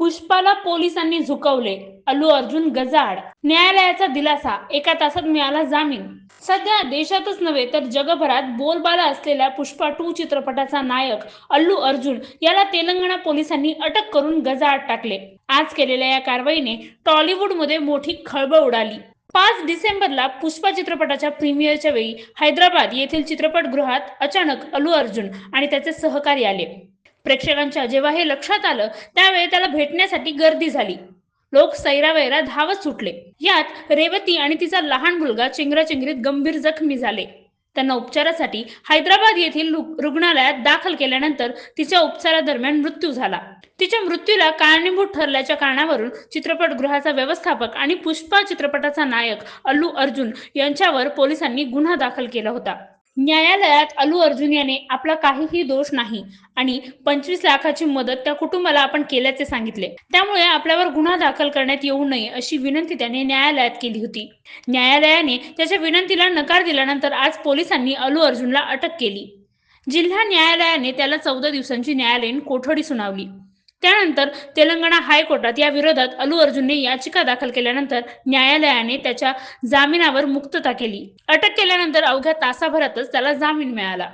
पुष्पाला पोलिसांनी झुकवले. अल्लू अर्जुन गजाड न्यायालयाचा दिलासा. एका तासात मिळाला जामीन. सध्या देशातच नव्हे तर जगभरात बोलबाला असलेल्या पुष्पा टू चित्रपटाचा नायक अल्लू अर्जुन याला तेलंगणा पोलिसांनी अटक करून गजाआड टाकले. आज केलेल्या या कारवाईने टॉलिवूडमध्ये मोठी खळबळ उडाली. पाच डिसेंबरला पुष्पा चित्रपटाच्या प्रीमियरच्या वेळी हैदराबाद येथील चित्रपटगृहात अचानक अल्लू अर्जुन आणि त्याचे सहकारी आले. प्रेक्षकांच्या जेव्हा हे लक्षात आलं त्यावेळी त्याला भेटण्यासाठी गर्दी झाली. लोक सैरावैरा धावत सुटले. यात रेवती आणि तिचा लहान मुलगा चिंगराचिंगरीत गंभीर जखमी झाले. त्यांना उपचारासाठी हैदराबाद येथील रुग्णालयात दाखल केल्यानंतर तिच्या उपचारादरम्यान मृत्यू झाला. तिच्या मृत्यूला कारणीभूत ठरल्याच्या कारणावरून चित्रपटगृहाचा व्यवस्थापक आणि पुष्पा चित्रपटाचा नायक अल्लू अर्जुन यांच्यावर पोलिसांनी गुन्हा दाखल केला होता. न्यायालयात अलू अर्जुन याने आपला काहीही दोष नाही आणि पंचवीस लाखाची मदत त्या कुटुंबाला आपण केल्याचे सांगितले. त्यामुळे आपल्यावर गुन्हा दाखल करण्यात येऊ नये अशी विनंती त्याने न्यायालयात केली होती. न्यायालयाने त्याच्या विनंतीला नकार दिल्यानंतर आज पोलिसांनी अलू अर्जुनला अटक केली. जिल्हा न्यायालयाने त्याला चौदा दिवसांची न्यायालयीन कोठडी सुनावली. त्यानंतर तेलंगणा हायकोर्टात या विरोधात अलू अर्जुनने याचिका दाखल केल्यानंतर न्यायालयाने त्याच्या जामिनावर मुक्तता केली. अटक केल्यानंतर अवघ्या तासाभरातच त्याला जामीन मिळाला.